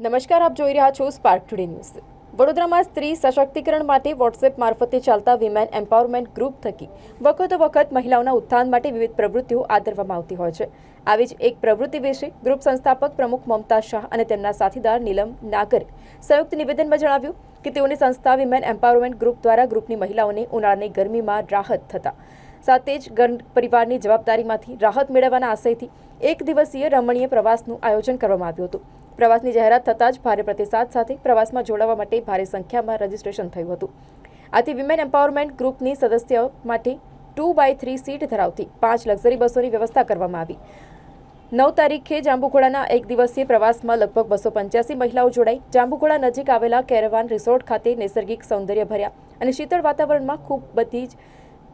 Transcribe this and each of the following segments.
નમસ્કાર, આપ જોઈ રહ્યા છો સ્પાર્ક ટુડે ન્યૂઝ વડોદરામાં સ્ત્રી સશક્તિકરણ માટે વોટ્સએપ મારફતે ચાલતા વિમેન એમ્પાવરમેન્ટ ગ્રુપ થકી વખતો વખત મહિલાઓના ઉત્થાન માટે વિવિધ પ્રવૃત્તિઓ આદરવામાં આવતી હોય છે. આવી જ એક પ્રવૃત્તિ વિશે ગ્રુપ સંસ્થાપક પ્રમુખ મમતા શાહ અને તેમના સાથીદાર નીલમ નાગરે સંયુક્ત નિવેદનમાં જણાવ્યું કે તેઓની સંસ્થા વિમેન એમ્પાવરમેન્ટ ગ્રુપ દ્વારા ગ્રુપની મહિલાઓને ઉનાળાની ગરમીમાં રાહત થતા. સાથે જ ગણ પરિવારની જવાબદારીમાંથી રાહત મેળવવાના આશયથી એક દિવસીય રમણીય પ્રવાસનું આયોજન કરવામાં આવ્યું હતું. પ્રવાસની જાહેરાત થતાં જ ભારે પ્રતિસાદ સાથે પ્રવાસમાં જોડાવા માટે ભારે સંખ્યામાં રજીસ્ટ્રેશન થયું હતું. આથી વિમેન એમ્પાવરમેન્ટ ગ્રુપની સદસ્ય માટે ટુ બાય થ્રી સીટ ધરાવતી પાંચ લક્ઝરી બસોની વ્યવસ્થા કરવામાં આવી. નવ તારીખે જાંબુઘોડાના એક દિવસીય પ્રવાસમાં લગભગ બસો પંચ્યાસી મહિલાઓ જોડાઈ. જાંબુઘોડા નજીક આવેલા કેરવાન રિસોર્ટ ખાતે નૈસર્ગિક સૌંદર્ય ભર્યા અને શીતળ વાતાવરણમાં ખૂબ બધી જ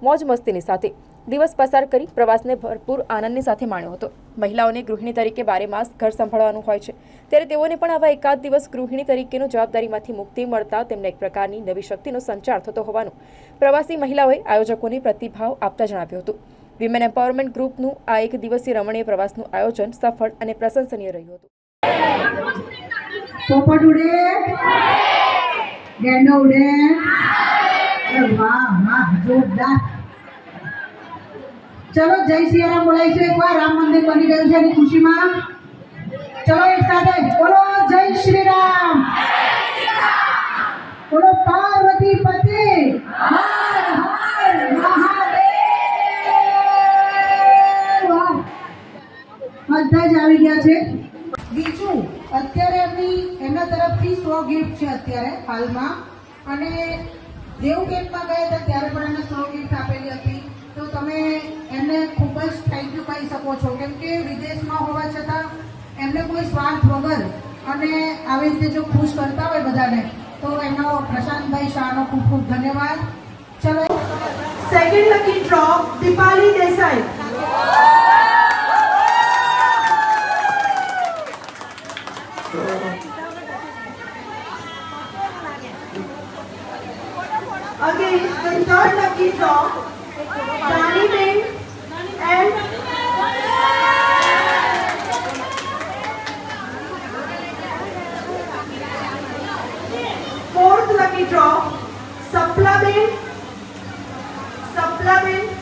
મોજ મસ્તીની સાથે દિવસ પસાર કરી પ્રવાસને ભરપૂર આનંદની સાથે માણ્યો હતો. મહિલાઓને ગૃહિણી તરીકે બારે માસ ઘર સંભાળવાનું હોય છે. ત્યારે તેઓને પણ આવા એકાદ દિવસ ગૃહિણી તરીકેનો જવાબદારીમાંથી મુક્તિ મળતા તેમને એક પ્રકારની નવી શક્તિનો સંચાર થતો હોવાનું પ્રવાસી મહિલાઓએ આયોજકોને પ્રતિભાવ આપતા જણાવ્યું હતું. વિમેન એમ્પાવરમેન્ટ ગ્રુપનું આ એક દિવસીય રમણીય પ્રવાસનું આયોજન સફળ અને પ્રશંસનીય રહ્યું હતું. પોપટ ઉડે. ગેંડો ઉડે. વાહ વાહ, જોરદાર. ચલો, જય સિયારામ બોલાવીશું એકવાર. રામ મંદિર બની ગયું છે એની ખુશીમાં. ચલો, એક સાથે. બોલો, જય શ્રી રામ બોલો, પાર્વતી પતિ. બધા જ આવી ગયા છે. બીજું, અત્યારે એમની એમના તરફથી સો ગિફ્ટ છે અત્યારે, હાલમાં. અને દેવ કેમ્પમાં ગયા હતા, ત્યારે પણ એમને સો ગિફ્ટ આપેલી હતી. તો તમે એમને ખૂબ જ થેન્ક યુ કહી શકો છો. કેમ કે વિદેશમાં હોવા છતાં એમને કોઈ સ્વાર્થ વગર અને આવી રીતે જો ખુશ કરતા હોય બધાને તો એનો પ્રશાંતભાઈ શાહનો ખૂબ ખૂબ ધન્યવાદ. ચલો. Second lucky draw Deepali Desai Again, the third lucky draw, Dani Ben and fourth lucky draw, Sapla Ben Sapla Ben